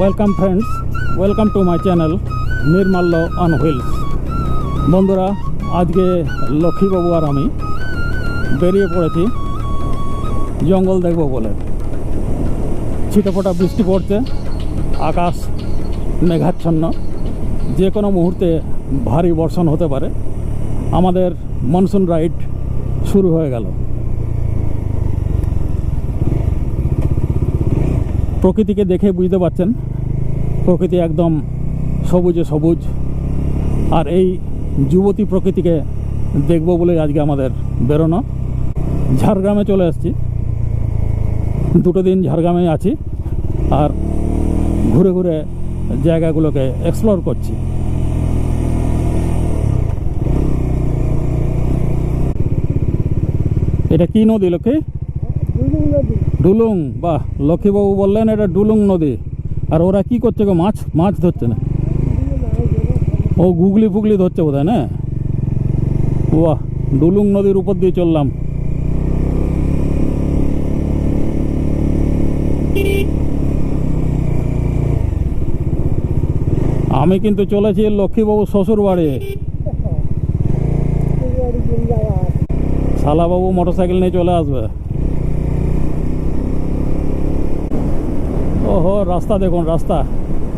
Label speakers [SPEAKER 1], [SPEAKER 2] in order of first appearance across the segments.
[SPEAKER 1] Welcome friends welcome to my channel Nirmalya on wheels বন্ধুরা, আজকে লক্ষ্মীবাবু আর আমি বেরিয়ে পড়েছি জঙ্গল দেখব বলে। ছিটেফোঁটা বৃষ্টি পড়ছে, আকাশ মেঘাচ্ছন্ন। যে কোনো মুহূর্তে ভারী বর্ষণ হতে পারে। আমাদের মনসুন রাইড শুরু হয়ে গেল। প্রকৃতিকে দেখে বুঝতে পারছেন। প্রকৃতি একদম সবুজে সবুজ। আর এই যুবতী প্রকৃতিকে দেখব বলে আজকে আমাদের বেরোনো। ঝাড়গ্রামে চলে আসছি। দুটো দিন ঝাড়গ্রামে আছি আর ঘুরে ঘুরে জায়গাগুলোকে এক্সপ্লোর করছি। এটা কি নদী
[SPEAKER 2] নদী।
[SPEAKER 1] ডুলুং, বাহ, লক্ষ্মীবাবু বললেন এটা ডুলুং নদী। আর ওরা কি করছে গো, মাছ? মাছ ধরছে না? ও গুগলি ফুগলি ধরছে বোধ না? বাহ ডুলুং নদীর উপর দিয়ে চললাম। আমি কিন্তু চলেছি লক্ষ্মীবাবু শ্বশুর বাড়ি। মোটর সাইকেল নিয়ে চলে আসবে। ওহো, রাস্তা দেখুন, রাস্তা।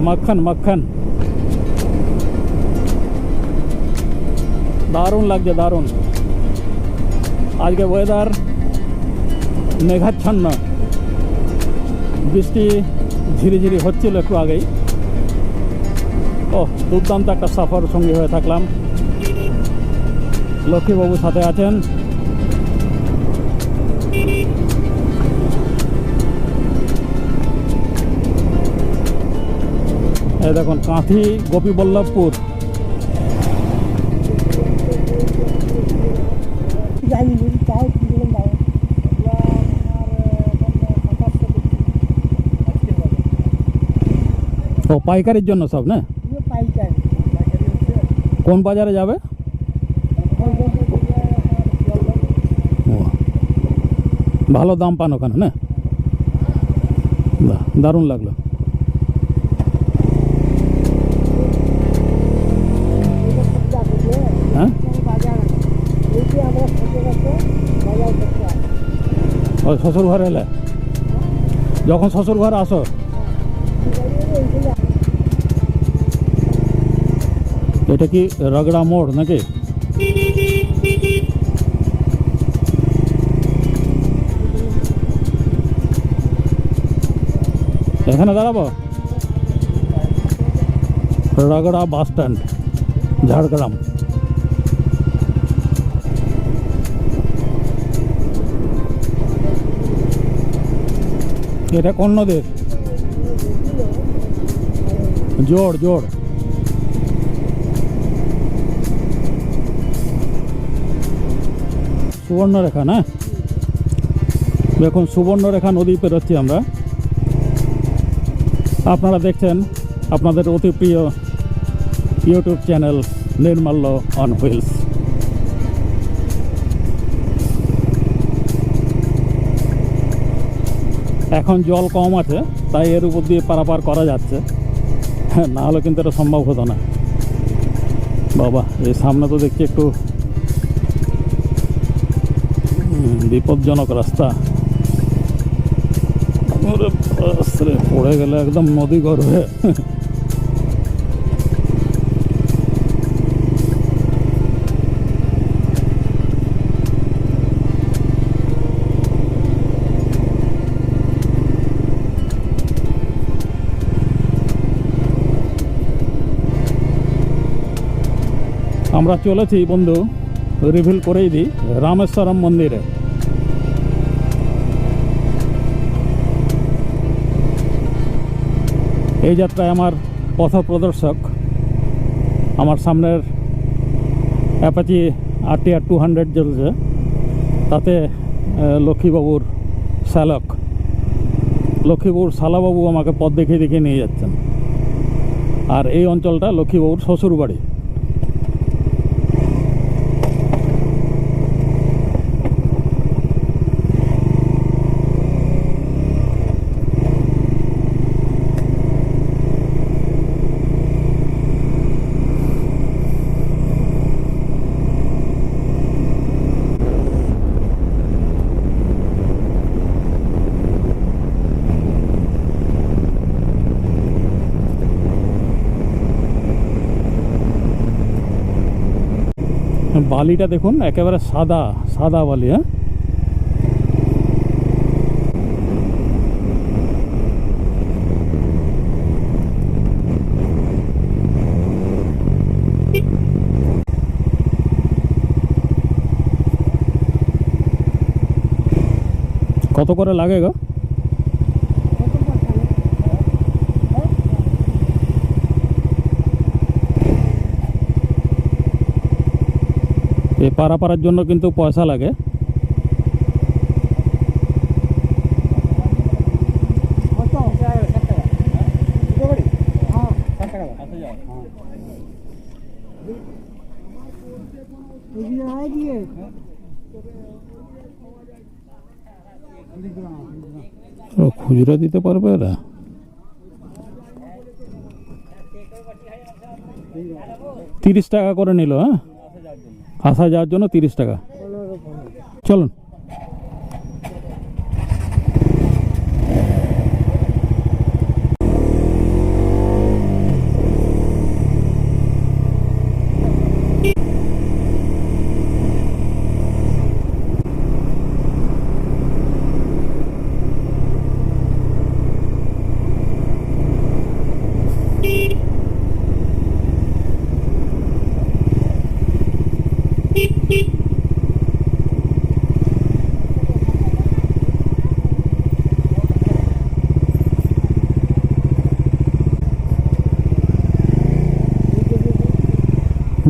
[SPEAKER 1] মাখন মাখন। দারুণ লাগছে, দারুণ। আজকে ওয়েদার মেঘাচ্ছন্ন। বৃষ্টি ঝিরিঝিরি হচ্ছিল একটু আগেই। ও দুর্দান্ত একটা সফর সঙ্গী হয়ে থাকলাম। লক্ষ্মীবাবু সাথে আছেন। দেখুন, কাঁথি, গোপীবল্লভপুর। ও, পাইকারির জন্য সব, না? কোন বাজারে যাবে? ভালো দাম পান ওখানে, না? দারুণ লাগল। শ্বশুর ঘরে এলে? যখন শ্বশুর ঘরে আসো। এটা কি রগড়া মোড় নাকি? এখানে দাঁড়াবো? Rogra bus stand, Jhargram. এটা কোন নদীর জোর জোর। সুবর্ণরেখা না? দেখুন, সুবর্ণরেখা নদী পেরোচ্ছি আমরা। আপনারা দেখছেন আপনাদের অতি প্রিয় YouTube channel Nirmalya on wheels এখন জল কম আছে, তাই এর উপর দিয়ে পারাপার করা যাচ্ছে। হ্যাঁ না হলে কিন্তু এটা সম্ভব হতো না। বাবা, এই সামনে তো দেখছি একটু বিপজ্জনক রাস্তা। পড়ে গেলে একদম নদী গর্ভে আমরা চলেছি বন্ধু রিভিল করেই দিই, রামেশ্বরম মন্দিরে। এই যাত্রায় আমার পথ প্রদর্শক আমার সামনের অ্যাপাচি আরটিআর টু হান্ড্রেড চলছে তাতে লক্ষ্মীবাবুর শ্যালক লক্ষ্মীবাবুর শালাবাবু আমাকে পথ দেখিয়ে দেখিয়ে নিয়ে যাচ্ছেন। আর এই অঞ্চলটা লক্ষ্মীবাবুর শ্বশুর বালিটা দেখুন একেবারে সাদা সাদা বালি হ্যাঁ? কত করে লাগে গো? এই পাড়া পাড়ার জন্য কিন্তু পয়সা লাগে। খুচরা দিতে পারবে এরা? তিরিশ টাকা করে নিল হ্যাঁ? আসা যাওয়ার জন্য তিরিশ টাকা। চলুন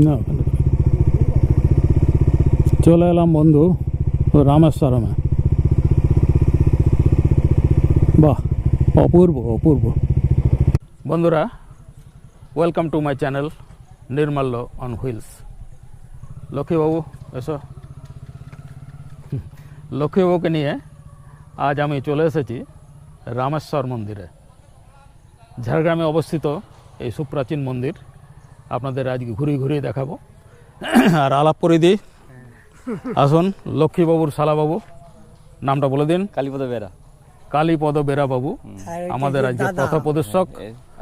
[SPEAKER 1] না ওখানে করে। চলে এলাম বন্ধু রামেশ্বরমে। বাহ, অপূর্ব অপূর্ব। বন্ধুরা welcome to my channel Nirmalya on wheels লক্ষ্মীবাবু, এসো। লক্ষ্মীবাবুকে নিয়ে আজ আমি চলে এসেছি রামেশ্বর মন্দিরে। ঝাড়গ্রামে অবস্থিত এই সুপ্রাচীন মন্দির। আপনাদের আজকে ঘুরিয়ে ঘুরিয়ে দেখাবো। আর আলাপ করে দিই আসুন লক্ষ্মীবাবুর শালাবাবু নামটা বলে দিন।
[SPEAKER 3] কালীপদ বেরা।
[SPEAKER 1] কালীপদ বেরা বাবু আমাদের রাজ্যের পথ প্রদর্শক।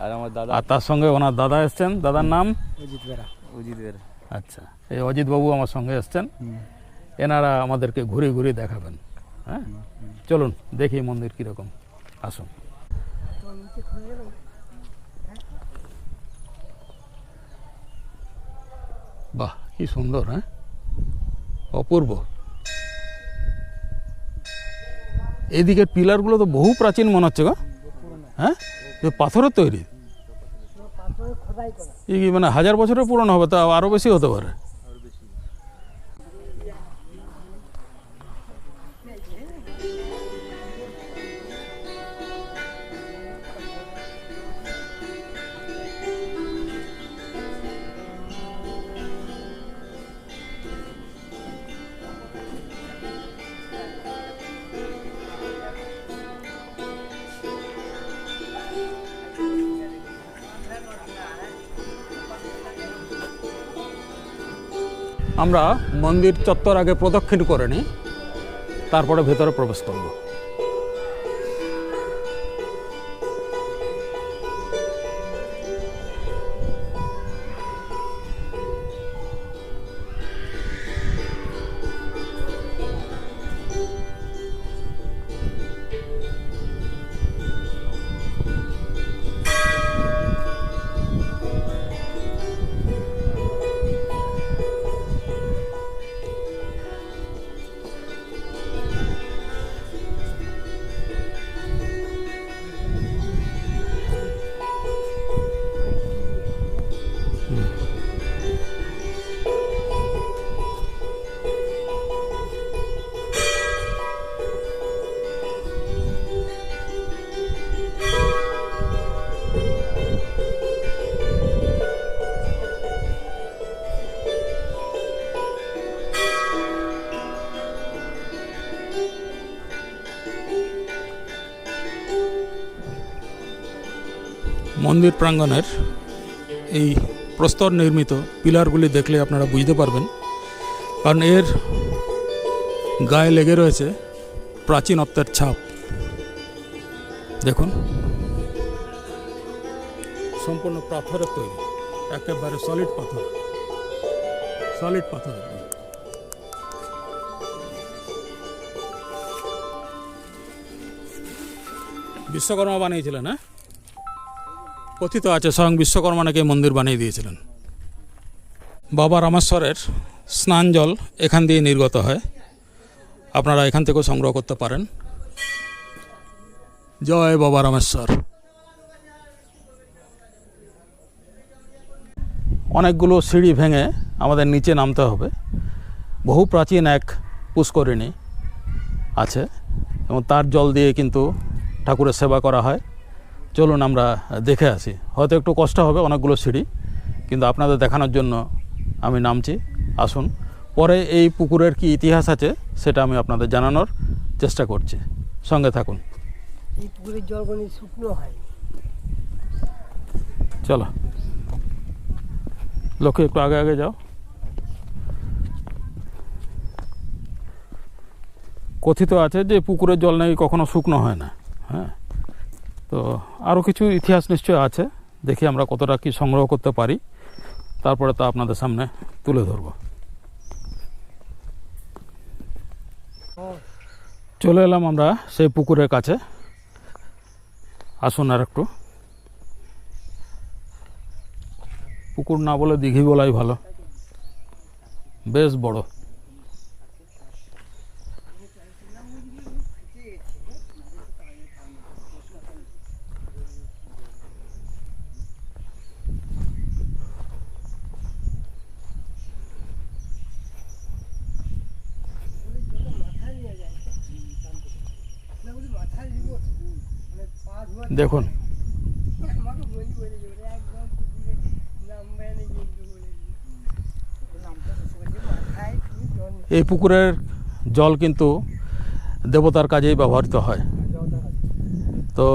[SPEAKER 3] আর আমার দাদা।
[SPEAKER 1] আর তার সঙ্গে ওনার দাদা এসছেন। দাদার নাম?
[SPEAKER 2] অজিত বেরা।
[SPEAKER 3] অজিত বেরা।
[SPEAKER 1] আচ্ছা এই অজিত বাবু আমার সঙ্গে এসছেন। এনারা আমাদেরকে ঘুরে ঘুরে দেখাবেন হ্যাঁ? চলুন দেখি মন্দির কীরকম। আসুন। বাহ কি সুন্দর হ্যাঁ? অপূর্ব। এদিকের পিলারগুলো তো বহু প্রাচীন মনে হচ্ছে গো। হ্যাঁ? পাথরের তৈরি। মানে হাজার বছরের পুরনো হবে তা আরও বেশি হতে পারে। আমরা মন্দির চত্বর আগে প্রদক্ষিণ করে নিই তারপরে ভেতরে প্রবেশ করব। মন্দির প্রাঙ্গণের এই প্রস্তর নির্মিত পিলারগুলি দেখলে আপনারা বুঝতে পারবেন। কারণ এর গায়ে লেগে রয়েছে প্রাচীনত্বের ছাপ। দেখুন। সম্পূর্ণ পাথরের তৈরি। একেবারে সলিড পাথর। সলিড পাথর। বিশ্বকর্মা বানিয়েছিলেন হ্যাঁ? কথিত আছে, স্বয়ং বিশ্বকর্মা নাকি মন্দির বানিয়ে দিয়েছিলেন। বাবা রামেশ্বরের স্নান জল এখান দিয়ে নির্গত হয়। আপনারা এখান থেকেও সংগ্রহ করতে পারেন। জয় বাবা রামেশ্বর। অনেকগুলো সিঁড়ি ভেঙে আমাদের নিচে নামতে হবে। বহু প্রাচীন এক পুষ্করিণী আছে এবং তার জল দিয়ে কিন্তু ঠাকুরের সেবা করা হয়। চলুন আমরা দেখে আসি। হয়তো একটু কষ্ট হবে অনেকগুলো সিঁড়ি কিন্তু আপনাদের দেখানোর জন্য আমি নামছি। আসুন। পরে এই পুকুরের কি ইতিহাস আছে সেটা আমি আপনাদের জানানোর চেষ্টা করছি। সঙ্গে থাকুন।
[SPEAKER 2] এই পুকুরের জল শুকনো হয়
[SPEAKER 1] চলো। লক্ষ্য একটু আগে আগে যাও। কথিত আছে যে পুকুরের জল নাকি কখনো শুকনো হয় না। হ্যাঁ? তো আরও কিছু ইতিহাস নিশ্চয় আছে। দেখি আমরা কতটা কি সংগ্রহ করতে পারি। তারপরে তা আপনাদের সামনে তুলে ধরবো। চলে এলাম আমরা সেই পুকুরের কাছে। আসুন আর একটু। পুকুর না বলে দিঘি বলাই ভালো। বেশ বড়
[SPEAKER 2] মাথায় দিব মানে পা ধোয়া
[SPEAKER 1] দেখুন
[SPEAKER 2] আমাকে বলি বলে যাবে একদম পুকুরে নামবে না কিন্তু বলে নামতে বসে মাথায় তুমি জল নেই।
[SPEAKER 1] এই পুকুরের জল কিন্তু দেবতার কাজেই ব্যবহৃত হয়। তো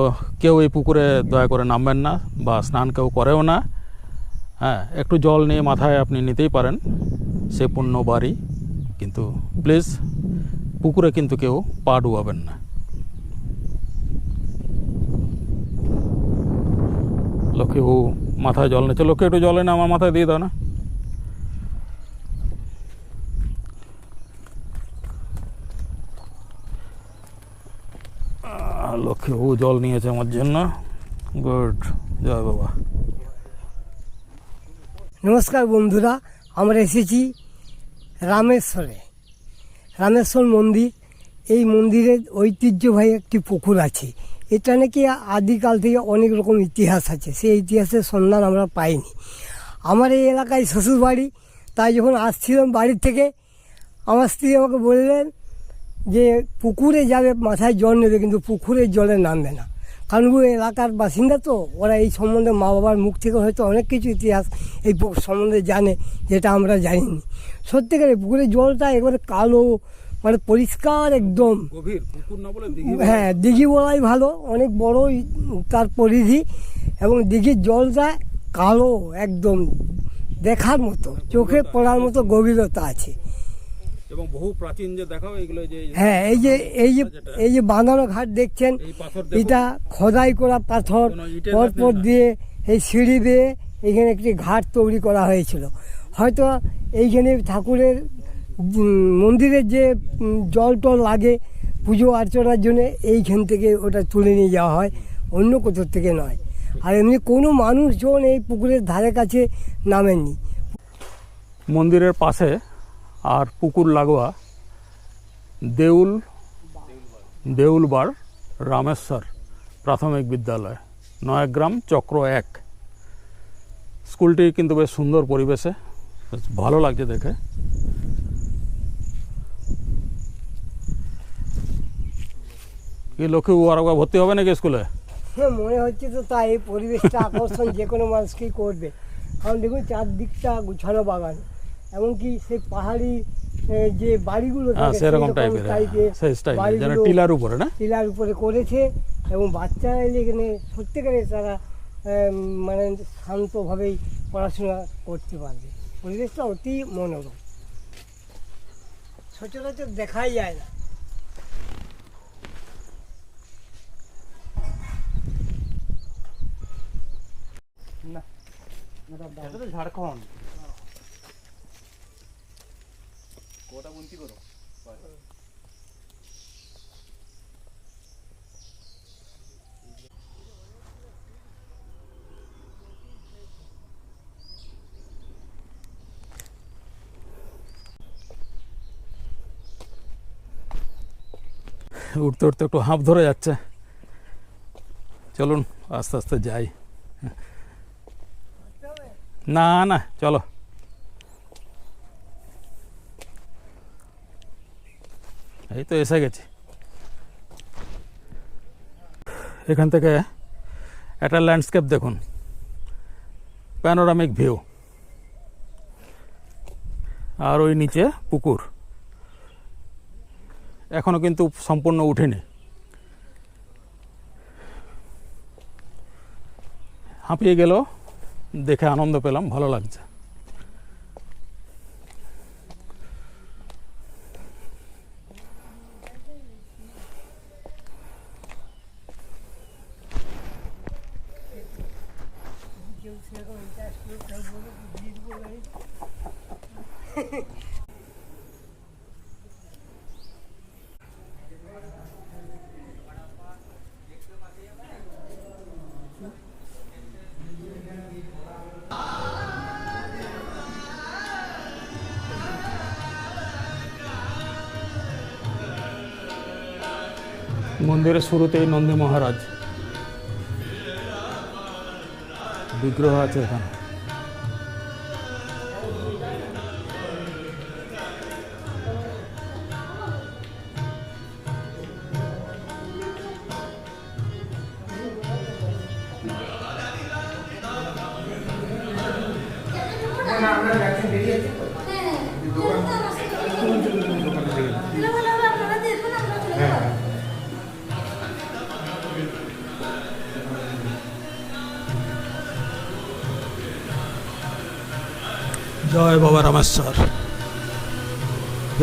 [SPEAKER 1] কেউ এই পুকুরে দয়া করে নামবেন না বা স্নান কেউ করেও না। হ্যাঁ একটু জল নিয়ে মাথায় আপনি নিতেই পারেন, সে পুণ্য বাড়ি কিন্তু প্লিজ, পুকুরে কিন্তু কেউ পা ডুবাবেন না। লক্ষ্মী বউ মাথায় জল নিচ্ছে। লক্ষ্মী একটু জল এনে আমার মাথায় দিয়ে দাও না। লক্ষ্মী বউ জল নিয়েছে আমার জন্য। গুড, জয় বাবা।
[SPEAKER 2] নমস্কার বন্ধুরা, আমরা এসেছি রামেশ্বরে। রামেশ্বর মন্দির, এই মন্দিরের ঐতিহ্যবাহী একটি পুকুর আছে। এটা নাকি আদিকাল থেকে অনেক রকম ইতিহাস আছে। সেই ইতিহাসের সন্ধান আমরা পাইনি। আমার এই এলাকায় শ্বশুরবাড়ি, তাই যখন আসছিলাম বাড়ির থেকে, আমার স্ত্রী আমাকে বললেন যে, পুকুরে যাবে, মাথায় জল নেবে, কিন্তু পুকুরের জলে নামবে না। কারণ ও এলাকার বাসিন্দা তো, ওরা এই সম্বন্ধে মা বাবার মুখ থেকে হয়তো অনেক কিছু ইতিহাস এই সম্বন্ধে জানে, যেটা আমরা জানিনি। সত্যিকারে পুকুরের জলটা একবারে কালো মানে পরিষ্কার একদম। হ্যাঁ দিঘি বলাই ভালো অনেক বড় তার পরিধি এবং দিঘির জলটা কালো একদম দেখার মতো চোখে পড়ার মতো গভীরতা আছে।
[SPEAKER 1] এবং বহু প্রাচীন যে দেখাও এগুলো যে
[SPEAKER 2] হ্যাঁ এই যে এই যে এই যে বাঁধানো ঘাট দেখছেন এটা খোদাই করা পাথর পরপর দিয়ে এই সিঁড়ি দিয়ে এখানে একটি ঘাট তৈরি করা হয়েছিল। হয়তো এইখানে ঠাকুরের মন্দিরের যে জল টল লাগে পুজো অর্চনার জন্য, এইখান থেকে ওটা তুলে নিয়ে যাওয়া হয়, অন্য কোথাও থেকে নয়। আর এমনি কোনো মানুষজন এই পুকুরের ধারে কাছে নামেননি।
[SPEAKER 1] মন্দিরের পাশে আর পুকুর লাগোয়া দেউল, দেউলবার রামেশ্বর প্রাথমিক বিদ্যালয়, নয়াগ্রাম চক্র এক। স্কুলটি কিন্তু বেশ সুন্দর পরিবেশে, বেশ ভালো লাগছে দেখে। কি লক্ষ্মী একবার ভর্তি হবে নাকি স্কুলে?
[SPEAKER 2] হ্যাঁ মনে হচ্ছে তো তাই এই পরিবেশটা আকর্ষণ যে কোনো মানুষকেই করবে। কারণ দেখুন চারদিকটা গুছানো বাগান এমনকি সেই পাহাড়ি যে বাড়িগুলো
[SPEAKER 1] হ্যাঁ সেরকম টাইপের
[SPEAKER 2] বাড়িগুলো
[SPEAKER 1] টিলার উপরে না?
[SPEAKER 2] টিলার উপরে করেছে এবং বাচ্চারা এলে এখানে সত্যিকারে তারা মানে শান্তভাবেই পড়াশোনা করতে পারবে। পরিবেশটা অতি মনোরম। সচরাচর দেখাই যায় না। এটা তো ঝাড়খণ্ড
[SPEAKER 1] উঠতে উঠতে একটু হাঁপ ধরে যাচ্ছে। চলুন আস্তে আস্তে যাই। না না, চলো। এই তো এসে গেছি। এখান থেকে একটা ল্যান্ডস্কেপ দেখুন। প্যানোরামিক ভিউ আর ওই নিচে পুকুর। এখনও কিন্তু সম্পূর্ণ উঠেনি। হাঁপিয়ে গেল। দেখে আনন্দ পেলাম ভালো লাগছে। মন্দিরের শুরুতেই নন্দী মহারাজ। বিগ্রহ আছে এখানে।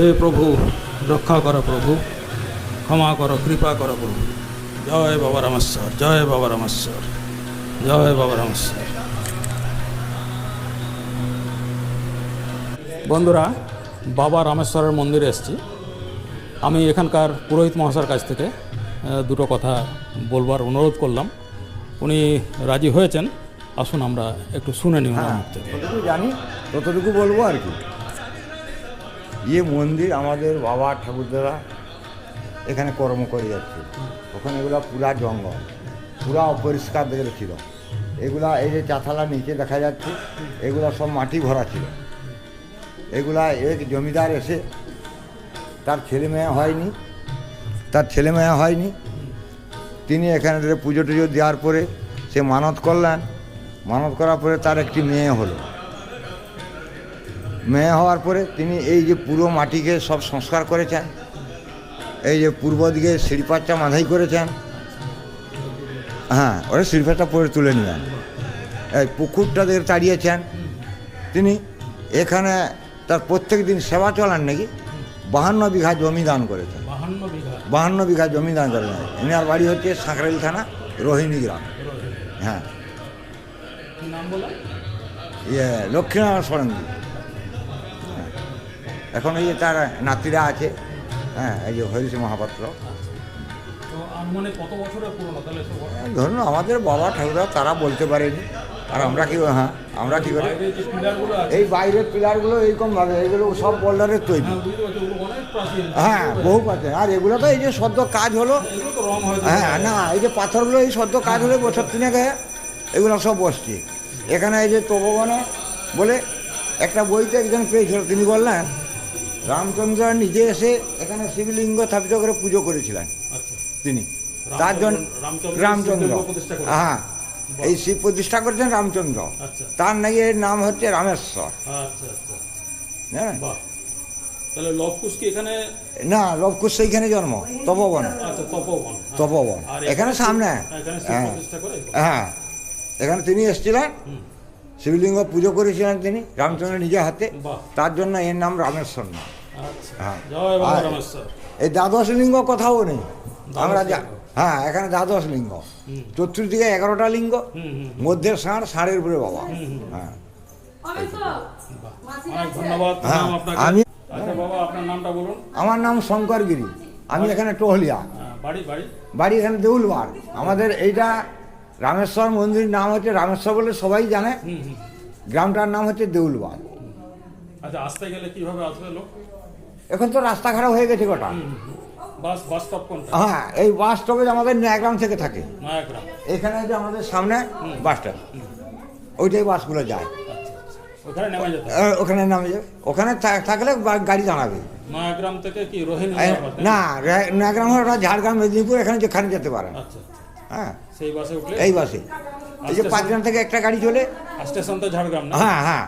[SPEAKER 1] হে প্রভু রক্ষা করো প্রভু ক্ষমা করো কৃপা করো প্রভু। জয় বাবা রামেশ্বর জয় বাবা রামেশ্বর জয় বাবা রামেশ্বর। বন্ধুরা বাবা রামেশ্বরের মন্দিরে এসেছি। আমি এখানকার পুরোহিত মহাশয়ের কাছ থেকে দুটো কথা বলবার অনুরোধ করলাম। উনি রাজি হয়েছেন। আসুন আমরা একটু শুনে নিই ওনার মুখ থেকে।
[SPEAKER 3] যতটুকু জানি ততটুকু বলব আর কি। ইয়ে মন্দির আমাদের বাবা ঠাকুরদারা এখানে কর্ম করে যাচ্ছে ওখানে এগুলো পুরা জঙ্গল, পুরা অপরিষ্কার দেখে ছিল। এগুলা এই যে চাথালা নিচে দেখা যাচ্ছে, এগুলা সব মাটি ভরা ছিল। এগুলা এক জমিদার এসে তার ছেলে মেয়ে হয়নি, তার ছেলে মেয়ে হয়নি। তিনি এখানে পুজো টুজো দেওয়ার পরে সে মানত করলেন। মানত করার পরে তার একটি মেয়ে হলো। মেয়ে হওয়ার পরে তিনি এই যে পুরো মাটিকে সব সংস্কার করেছেন এই যে পূর্ব দিকে শিল্পাচ্চা মাধাই করেছেন হ্যাঁ ওরা শিল্পাটা পরে তুলে নিলেন এই পুকুরটা দিয়ে তাড়িয়েছেন তিনি এখানে তার প্রত্যেক দিন সেবা চলান নাকি? বাহান্ন বিঘা জমি দান করেছেন।
[SPEAKER 1] বাহান্ন বিঘা।
[SPEAKER 3] জমি দান করেছেন। এনার বাড়ি হচ্ছে সাঁকরাইল থানা রোহিণী গ্রাম। হ্যাঁ।
[SPEAKER 1] নাম বলা
[SPEAKER 3] ইয়ে লক্ষ্মীনারায়ণ সরঙ্গী হ্যাঁ। এখন এই যে তার নাতিরা আছে হ্যাঁ এই যে হরিশ মহাপাত্র। ধরুন আমাদের বাবা ঠাকুরা তারা বলতে পারেনি। আর আমরা কি হ্যাঁ আমরা কি করি? এই বাইরের পিলারগুলো এইরকম ভাবে এগুলো সব বোল্ডারের তৈরি।
[SPEAKER 1] হ্যাঁ
[SPEAKER 3] হ্যাঁ বহু পাচ্ছে আর এগুলো তো এই যে সদ্য কাজ হলো। হ্যাঁ না এই যে পাথরগুলো এই সদ্য কাজ হলে বছর তিনেক আগে এগুলো সব বসছে। এখানে এই যে তপবনে বলে একটা বইতে একজন পেয়েছিল তিনি বললেন রামচন্দ্র নিজে এসে এখানে শিবলিঙ্গ স্থাপিত করে পুজো করেছিলেন।
[SPEAKER 1] আচ্ছা।
[SPEAKER 3] তিনি। তার জন্য
[SPEAKER 1] রামচন্দ্র।
[SPEAKER 3] হ্যাঁ। এই শিব প্রতিষ্ঠা করেছেন রামচন্দ্র।
[SPEAKER 1] আচ্ছা।
[SPEAKER 3] তার নাকি এর নাম হচ্ছে রামেশ্বর।
[SPEAKER 1] আচ্ছা
[SPEAKER 3] হ্যাঁ? না লবকুশ সেইখানে জন্ম তপবন।
[SPEAKER 1] তপবন। হ্যাঁ।
[SPEAKER 3] এখানে সামনে। হ্যাঁ হ্যাঁ। এখানে। তিনি এসেছিলেন। শিবলিঙ্গ পুজো করেছিলেন তিনি রামচন্দ্র নিজে হাতে। তার জন্য এর নাম রামেশ্বর নাম।
[SPEAKER 1] আচ্ছা।
[SPEAKER 3] হ্যাঁ। এই দ্বাদশ লিঙ্গ কোথাও নেই। আমরা যা হ্যাঁ এখানে দ্বাদশ লিঙ্গ।
[SPEAKER 1] হুম।
[SPEAKER 3] চতুর্দিকে এগারোটা লিঙ্গ
[SPEAKER 1] হুম হুম
[SPEAKER 3] মধ্যে ষাঁড় ষাঁড়ের উপরে বাবা। হ্যাঁ।
[SPEAKER 1] বাহ। অনেক ধন্যবাদ।
[SPEAKER 3] হ্যাঁ আমি
[SPEAKER 1] আচ্ছা বাবা আপনার নামটা বলুন।
[SPEAKER 3] আমার নাম শঙ্কর গিরি আমি এখানে টহলিয়া।
[SPEAKER 1] হ্যাঁ, বাড়ি বাড়ি?
[SPEAKER 3] বাড়ি এখানে দেউলবার আমাদের এইটা রামেশ্বর মন্দির নাম হচ্ছে রামেশ্বর বলে সবাই জানে।
[SPEAKER 1] হুম হুম।
[SPEAKER 3] গ্রামটার নাম হচ্ছে দেউলবার
[SPEAKER 1] আচ্ছা আসতে গেলে কীভাবে আসবে লোক?
[SPEAKER 3] এখন তো রাস্তা খারাপ হয়ে গেছে গোটা।
[SPEAKER 1] বাস বাস স্টপ কোনটা?
[SPEAKER 3] হ্যাঁ এই বাস স্টপেজ আমাদের নয়াগ্রাম থেকে থাকে।
[SPEAKER 1] নয়াগ্রাম
[SPEAKER 3] এখানে যে আমাদের সামনে বাস স্ট্যান্ড ওইটাই বাসগুলো যায়।
[SPEAKER 1] ওখানে নেমে যেতে হবে।
[SPEAKER 3] ওখানে নামে যাবে। ওখানে থাকলে গাড়ি দাঁড়াবে।
[SPEAKER 1] নয়াগ্রাম থেকে কি রোহিণী
[SPEAKER 3] না নয়াগ্রাম হলে ওটা ঝাড়গ্রাম মেদিনীপুর এখানে যেখানে যেতে পারেন
[SPEAKER 1] আচ্ছা আচ্ছা।
[SPEAKER 3] হ্যাঁ।
[SPEAKER 1] সেই বাসে উঠলে?
[SPEAKER 3] এই বাসে। এই যে
[SPEAKER 1] আচ্ছা,
[SPEAKER 3] পাঁচগ্রাম থেকে একটা গাড়ি চলে।
[SPEAKER 1] স্টেশন তো ঝাড়গ্রাম না?
[SPEAKER 3] হ্যাঁ হ্যাঁ।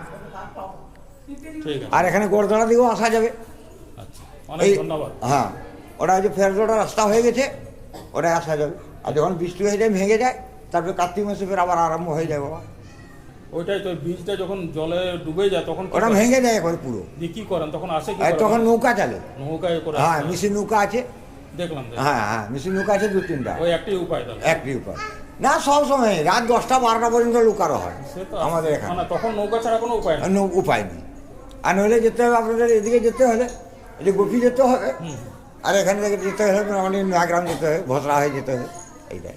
[SPEAKER 3] আর এখানে গোড়দড়া দিকেও আসা যাবে।
[SPEAKER 1] আচ্ছা
[SPEAKER 3] এই হ্যাঁ ওটা যে ফেরদোটা রাস্তা হয়ে গেছে ওটাই আসা যাবে। আর যখন বৃষ্টি হয়ে যায় ভেঙে যায় তারপরে কার্তিক মাসে ফের আবার আরম্ভ হয়ে যায় বাবা।
[SPEAKER 1] ওইটাই তো বীজটা যখন জলে ডুবে যায় তখন
[SPEAKER 3] ওটা ভেঙে যায় একবার পুরো।
[SPEAKER 1] কি করেন? তখন আসে কি
[SPEAKER 3] তখন নৌকা চালে।
[SPEAKER 1] নৌকায় করে
[SPEAKER 3] হ্যাঁ
[SPEAKER 1] আসে।
[SPEAKER 3] নৌকা আছে।
[SPEAKER 1] দেখলাম।
[SPEAKER 3] হ্যাঁ হ্যাঁ মিশির নৌকা আছে দু তিনটা।
[SPEAKER 1] ওই একটাই উপায়
[SPEAKER 3] একটি উপায়। না সব সময় রাত দশটা বারোটা পর্যন্ত লুকানো হয় আমাদের এখানে।
[SPEAKER 1] মানে তখন নৌকা ছাড়া কোনো উপায় নেই।
[SPEAKER 3] উপায় নেই। আর নইলে যেতে হবে আপনাদের এদিকে যেতে হলে। এই যে গোপী যেতে হবে আর এখান থেকে যেতে হলে মোটামুটি নয়াগ্রাম যেতে হবে ভসরা হয়ে যেতে হবে। এইটাই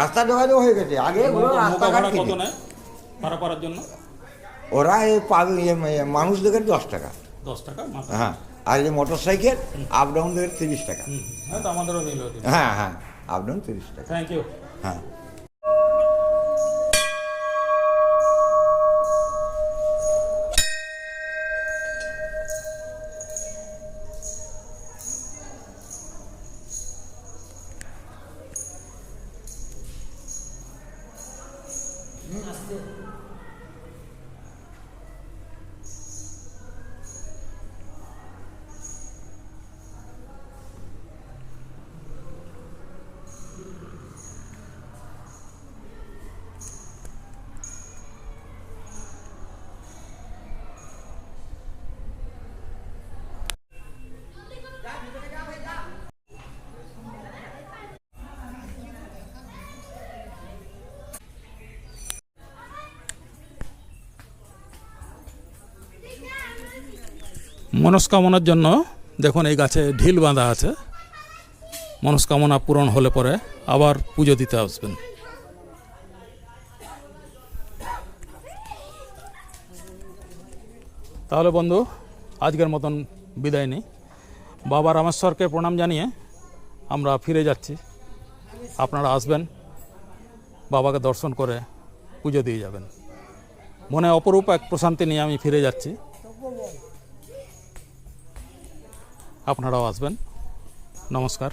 [SPEAKER 3] রাস্তা যোগাযোগ হয়ে গেছে। আগে রাস্তাঘাট
[SPEAKER 1] ভাড়া করার জন্য?
[SPEAKER 3] ওরা এই পাবে মানুষ দেখে দশ টাকা।
[SPEAKER 1] দশ টাকা
[SPEAKER 3] হ্যাঁ। আর এই মোটর সাইকেল আপ ডাউন দেখে তিরিশ টাকা।
[SPEAKER 1] হ্যাঁ
[SPEAKER 3] হ্যাঁ হ্যাঁ। আপ ডাউন তিরিশ টাকা।
[SPEAKER 1] থ্যাংক ইউ
[SPEAKER 3] হ্যাঁ।
[SPEAKER 1] মনস্কামনার জন্য দেখুন, এই গাছে ঢিল বাঁধা আছে। মনস্কামনা পূরণ হলে পরে আবার পুজো দিতে আসবেন। তাহলে বন্ধু, আজকের মতন বিদায় নিই। বাবা রামেশ্বরকে প্রণাম জানিয়ে আমরা ফিরে যাচ্ছি। আপনারা আসবেন, বাবাকে দর্শন করে পুজো দিয়ে যাবেন। মনে অপরূপ এক প্রশান্তি নিয়ে আমি ফিরে যাচ্ছি। আপনারাও আসবেন। নমস্কার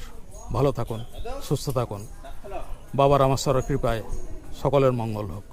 [SPEAKER 1] ভালো থাকুন সুস্থ থাকুন। বাবা রামেশ্বরের কৃপায় সকলের মঙ্গল হোক।